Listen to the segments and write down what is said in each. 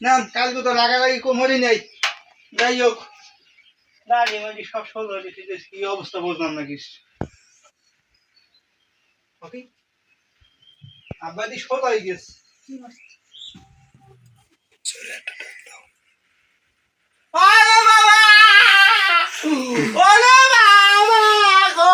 না কালকে তো লাগালাগি কোমরই নেই। যাই হোক। দাঁড়িয়ে মাঝে সব সল হয়ে কি অবস্থা বলতাম নাকি আব্বাদি সল হয়ে গেছে ওরে বাবা ওরে বাবা গো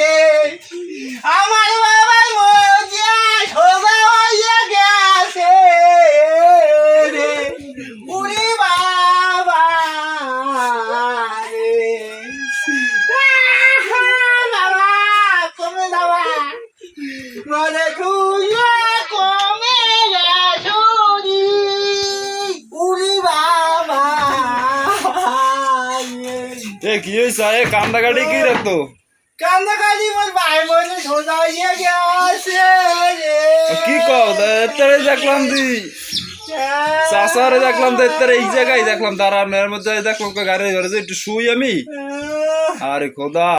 রে আমার বাবা মজিয়া সোজা হইয়া গেছে রে উরি বাবা রে আহা, বাবা কমে যাবা মনে কমে বাবা এ কি হয়েছে এ কি রাখতো কান্দা কালি মোর ভাই বোনে সোজা হইয়া গেছে কি কও? এত্তারে দেখলাম দি। চাষারে দেখলাম তো এত্তারে এই জায়গায় দেখলাম। তারা মেয়ের মধ্যে দেখলাম গাড়ি ধরেছে একটু শুই আমি। আরে খোদা।